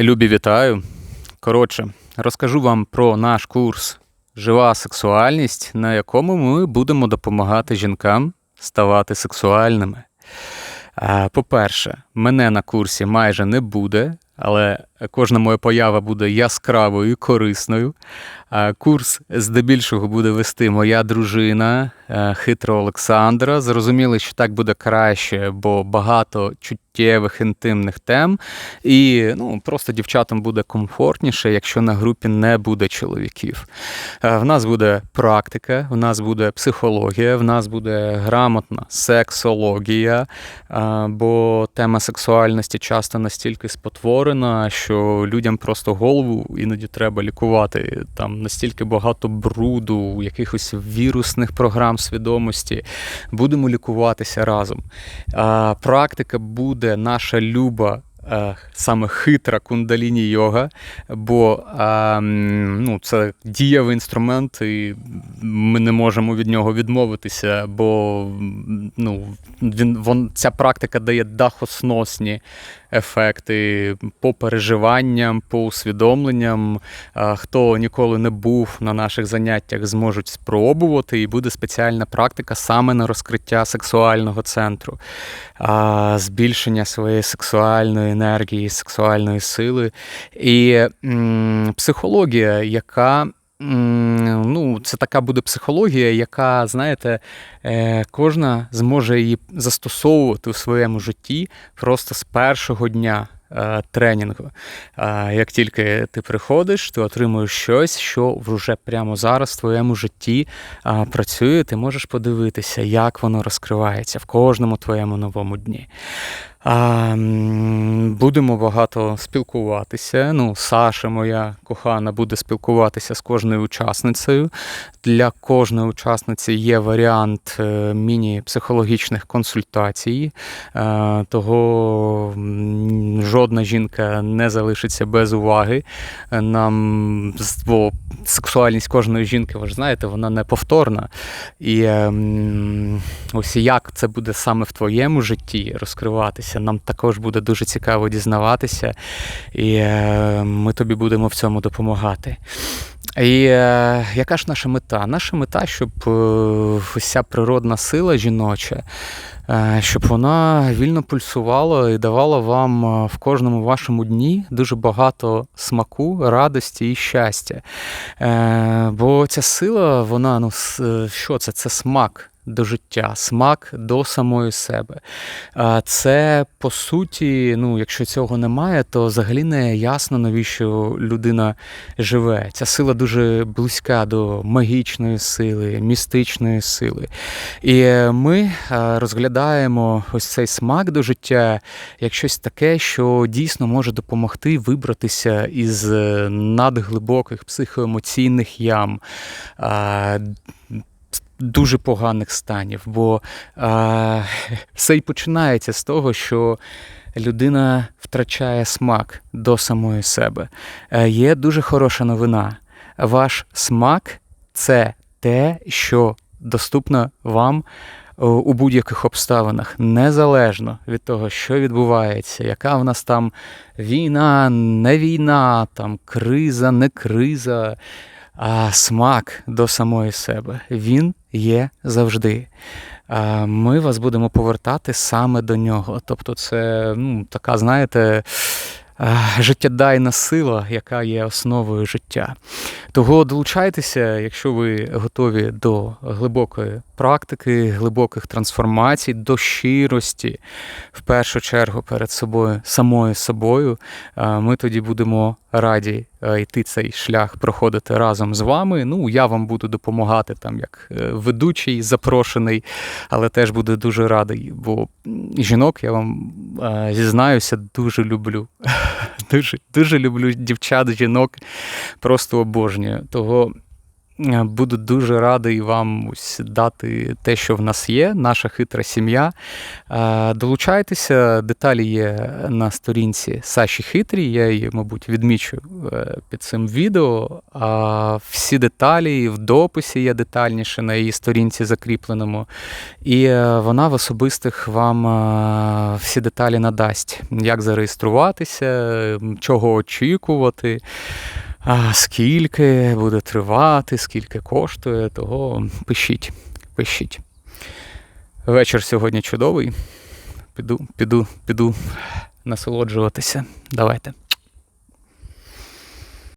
Любі, вітаю. Коротше, розкажу вам про наш курс Жива сексуальність, на якому ми будемо допомагати жінкам ставати сексуальними. По-перше, мене на курсі майже не буде, але кожна моя поява буде яскравою і корисною. Курс здебільшого буде вести моя дружина, хитро Олександра. Зрозуміли, що так буде краще, бо багато чуттєвих інтимних тем. І ну, просто дівчатам буде комфортніше, якщо на групі не буде чоловіків. Е, В нас буде практика, в нас буде психологія, в нас буде грамотна сексологія, е, бо тема сексуальності часто настільки спотворена, що людям просто голову іноді треба лікувати. Там настільки багато бруду, якихось вірусних програм свідомості. Будемо лікуватися разом. Практика буде наша люба. е, Саме хитра кундаліні йога, бо ну, це дієвий інструмент, і ми не можемо від нього відмовитися, бо ну, він, вон, ця практика дає дахосносні ефекти по переживанням, по усвідомленням. Хто ніколи не був на наших заняттях, зможуть спробувати, і буде спеціальна практика саме на розкриття сексуального центру, збільшення своєї сексуальної енергії, сексуальної сили. І м, психологія, яка. Ну, це така буде психологія, яка, знаєте, е, кожна зможе її застосовувати у своєму житті просто з першого дня е, тренінгу. Як тільки ти приходиш, ти отримуєш щось, що вже прямо зараз в твоєму житті працює, ти можеш подивитися, як воно розкривається в кожному твоєму новому дні. А, Будемо багато спілкуватися. Ну, Саша, моя кохана, буде спілкуватися з кожною учасницею. Для кожної учасниці є варіант е, міні-психологічних консультацій, Е, того жодна жінка не залишиться без уваги. Нам бо сексуальність кожної жінки, ви ж знаєте, вона неповторна. І е, ось як це буде саме в твоєму житті розкриватися, нам також буде дуже цікаво дізнаватися, і е, ми тобі будемо в цьому допомагати. І е, яка ж наша мета? Наша мета, щоб е, ось природна сила жіноча, е, щоб вона вільно пульсувала і давала вам е, в кожному вашому дні дуже багато смаку, радості і щастя. Е, бо ця сила, вона, ну, що це? Це смак. До життя, смак до самої себе. Це по суті, ну, якщо цього немає, то взагалі не ясно, навіщо людина живе. Ця сила дуже близька до магічної сили, містичної сили. І е, ми е, розглядаємо ось цей смак до життя як щось таке, що дійсно може допомогти вибратися із е, надглибоких психоемоційних ям. Дуже поганих станів, бо а, все й починається з того, що людина втрачає смак до самої себе. Е, Є дуже хороша новина. Ваш смак це те, що доступно вам у будь-яких обставинах, незалежно від того, що відбувається, яка в нас там війна, не війна, там криза, не криза. А смак до самої себе він є завжди. Ми вас будемо повертати саме до нього. Тобто, це ну, така, знаєте, життєдайна сила, яка є основою життя. Того долучайтеся, якщо ви готові до глибокої практики, глибоких трансформацій, до щирості, в першу чергу перед собою, самою собою. Ми тоді будемо раді е, йти цей шлях, проходити разом з вами. Ну, я вам буду допомагати там як е, ведучий, запрошений, але теж буду дуже радий, бо жінок я вам е, зізнаюся, дуже люблю. Дуже, дуже люблю дівчат, жінок, просто обожнюю. Того Буду дуже радий вам дати те, що в нас є, наша хитра сім'я. Е, Долучайтеся, деталі є на сторінці Саші Хитрі. Я її, мабуть, відмічу е, під цим відео. Всі деталі в дописі є детальніше на її сторінці закріпленому. І е, вона в особистих вам е, всі деталі надасть, як зареєструватися, чого очікувати. А скільки буде тривати, скільки коштує, того пишіть, пишіть. Вечір сьогодні чудовий. Піду, піду, піду насолоджуватися. Давайте.